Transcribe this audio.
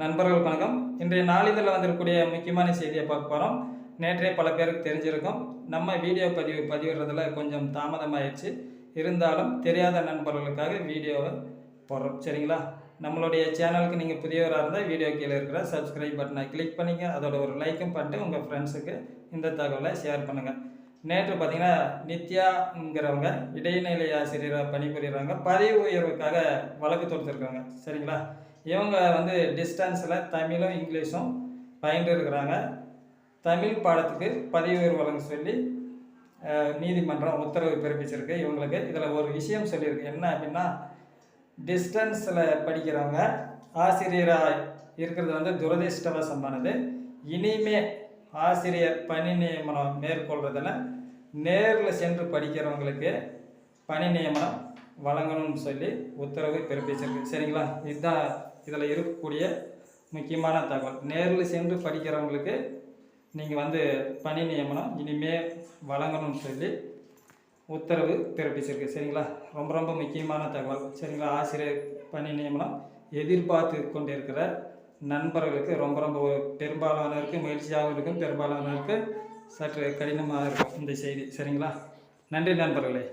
நண்பர்கள் வணக்கம். இன்றைய நாளிதழில் வந்திருக்கக்கூடிய முக்கியமான செய்தியை பார்க்க போகிறோம் நேற்றே பல பேருக்கு தெரிஞ்சிருக்கும். நம்ம வீடியோ பதிவு பதிவிடுறதுல கொஞ்சம் தாமதமாயிடுச்சு. இருந்தாலும் தெரியாத நண்பர்களுக்காக வீடியோவை போடுறோம். சரிங்களா? நம்மளுடைய சேனலுக்கு நீங்கள் புதியவராக இருந்தால் வீடியோ கீழே இருக்கிற சப்ஸ்கிரைப் பட்டனை கிளிக் பண்ணிங்க. அதோட ஒரு லைக்கும் பண்ணிட்டு உங்கள் ஃப்ரெண்ட்ஸுக்கு இந்த தகவலை ஷேர் பண்ணுங்கள் நேற்று பார்த்தீங்கன்னா நித்யாங்கிறவங்க இடைநிலை ஆசிரியராக பணிபுரிகிறாங்க பதவி உயர்வுக்காக வழக்கு தொடுத்துருக்காங்க. சரிங்களா? இவங்க வந்து டிஸ்டன்ஸில் தமிழும் இங்கிலீஷும் பயின்று இருக்கிறாங்க. தமிழ் பாடத்துக்கு பதவி வழங்க சொல்லி நீதிமன்றம் உத்தரவு பிறப்பிச்சிருக்கு. இவங்களுக்கு இதில் ஒரு விஷயம் சொல்லியிருக்கு. என்ன அப்படின்னா டிஸ்டன்ஸில் படிக்கிறவங்க ஆசிரியராக இருக்கிறது வந்து துரதிருஷ்டவசமானது. இனிமே ஆசிரியர் பணி நியமனம் மேற்கொள்றதில் நேரில் சென்று படிக்கிறவங்களுக்கு பணி நியமனம் வழங்கணும்னு சொல்லி உத்தரவு பிறப்பிச்சிருக்கு. சரிங்களா? இதுதான் இதில் இருக்கக்கூடிய முக்கியமான தகவல். நேரில் சென்று படிக்கிறவங்களுக்கு நீங்கள் வந்து பணி நியமனம் இனிமே வழங்கணும்னு சொல்லி உத்தரவு பிறப்பிச்சிருக்கு. சரிங்களா? ரொம்ப ரொம்ப முக்கியமான தகவல். சரிங்களா? ஆசிரியர் பணி நியமனம் எதிர்பார்த்து கொண்டிருக்கிற நண்பர்களுக்கு ரொம்ப ரொம்ப ஒரு பெரும்பாலானவருக்கு மகிழ்ச்சியாகவும் இருக்கும் பெரும்பாலானவருக்கு சற்று கடினமாக இருக்கும் இந்த செய்தி. சரிங்களா? நன்றி நண்பர்களே.